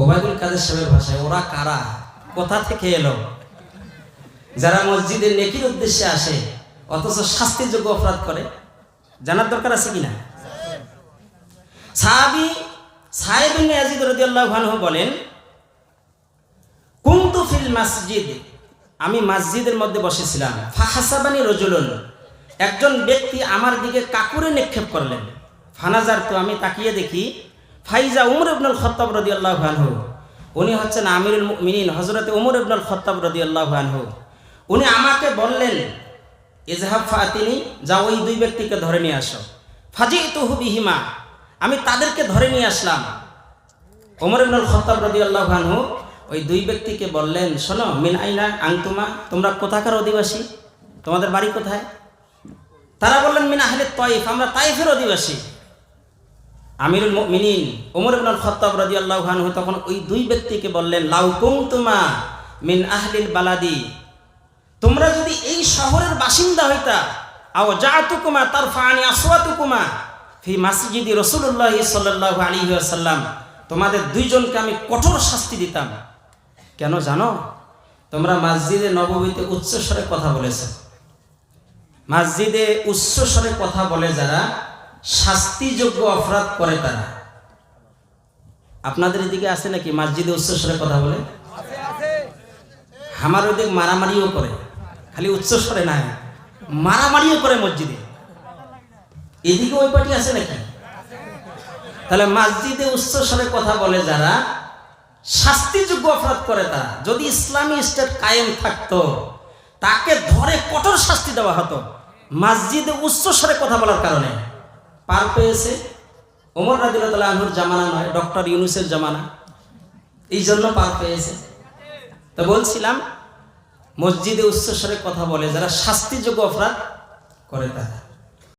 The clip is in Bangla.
ওবায়দুল কাদের সাহেবের ভাষায় ওরা কারা? কোথা থেকে এলো? যারা মসজিদে নেকির উদ্দেশ্যে আসে, অথচ শাস্তিযোগ্য অপরাধ করে, জানার দরকার আছে কিনা? সাহাবি সাহেব ইয়াজিদ রাদিয়াল্লাহু বলেন, কুনতু ফিল মসজিদ। আমি মসজিদের মধ্যে বসেছিলাম। ফাহাসাবানি রজুলুন। একজন ব্যক্তি আমার দিকে কাকুরে নিক্ষেপ করলেন। ফানাজার তো আমি তাকিয়ে দেখি ফাইজা উমর ইবনুল খত্তাব রাদিয়াল্লাহু আনহু। উনি হচ্ছেন আমিরুল মুমিনিন, হযরতে উমর ইবনুল খত্তাব রাদিয়াল্লাহু আনহু। উনি আমাকে বললেন, ইজহাব ফাতিনি যা ওই দুই ব্যক্তিকে ধরে নিয়ে আসো। ফাজিতুহু বিহিমা, আমি তাদেরকে ধরে নিয়ে আসলাম। ওমর ইবনুল খত্তাব রাদিয়াল্লাহু আনহু ওই দুই ব্যক্তিকে বললেন, শোনো, মিন আইনা আংতুমা তোমরা কোথাকার অধিবাসী? তোমাদের বাড়ি কোথায়? তারা বললেন, মিন আহলে তয়ফ আমরা তাইফের অধিবাসী। আমিরুল মুমিনিন ওমর ইবনুল খত্তাব রাদিয়াল্লাহু আনহু তখন ওই দুই ব্যক্তিকে বললেন, লাউ কুনতুমা মিন আহলিল বালাদি। তোমরা যদি এই শহরের বাসিন্দা হইতা, আও জাতুকুমা তারফানি আসওয়াতুকুমা ফি মাসজিদি রাসূলুল্লাহ সাল্লাল্লাহু আলাইহি ওয়াসাল্লাম। তোমাদের দুইজনকে আমি কঠোর শাস্তি দিতাম। কেন জানো? তোমরা মসজিদে নববীতে উচ্চস্বরে কথা বলেছ। মসজিদে উচ্চস্বরে কথা বলে যারা শাস্তিযোগ্য অপরাধ করে তারা। আপনাদের এদিকে আছে নাকি? মসজিদে উচ্চস্বরে কথা বলে? আমার ওদিক মারামারিও করে। খালি উচ্চস্বরে না মারামারিও করে মসজিদে। এদিকে ওই পার্টি আছে নাকি? তাহলে মসজিদে উচ্চস্বরে কথা বলে যারা, শাস্তিযোগ্য অপরাধ করে তারা। যদি ইসলামী স্টেট কায়েম থাকতো, তাকে ধরে কঠোর শাস্তি দেওয়া হতো, মসজিদে উচ্চস্বরে কথা বলার কারণে। পার পেয়েছে। ওমর রাদিল্লাহ আনহুর জামানা নয়, ডক্টর ইউনুসের জামানা। এই জন্য পার পেয়েছে। তো বলছিলাম, মসজিদে উচ্চস্বরে কথা বলে, যারা শাস্তিযোগ্য অপরাধ করে তারা।